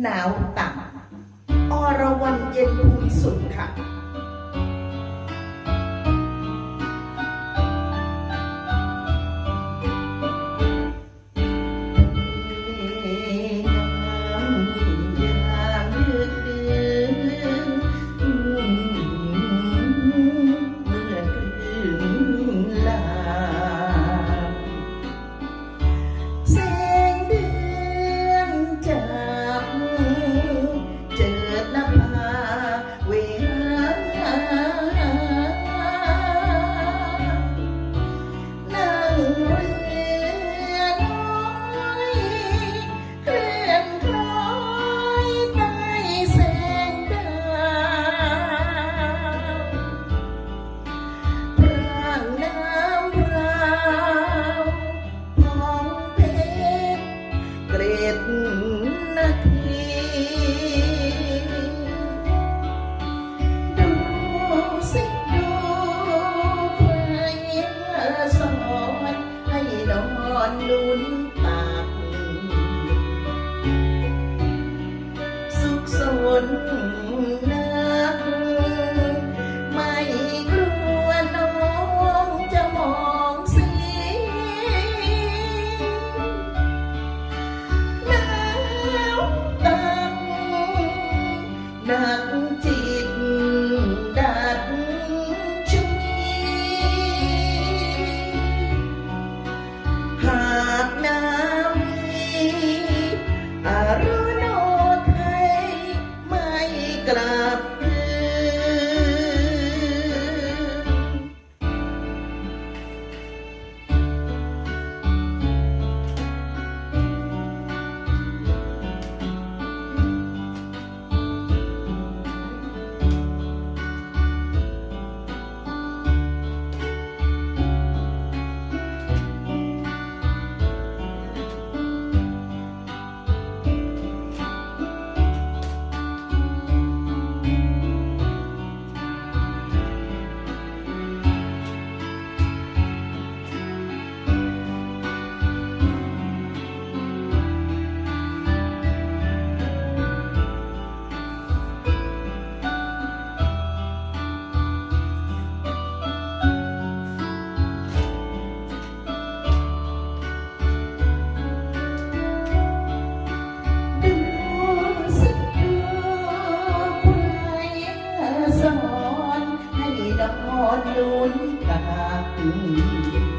หนาวต่ำอรวรรณเย็นภูมิสุดค่ะ อนลุ้นปากสุขสนนัไม่กลัวน้องจะมองสียน้ำตาหนัก อนโยนกาก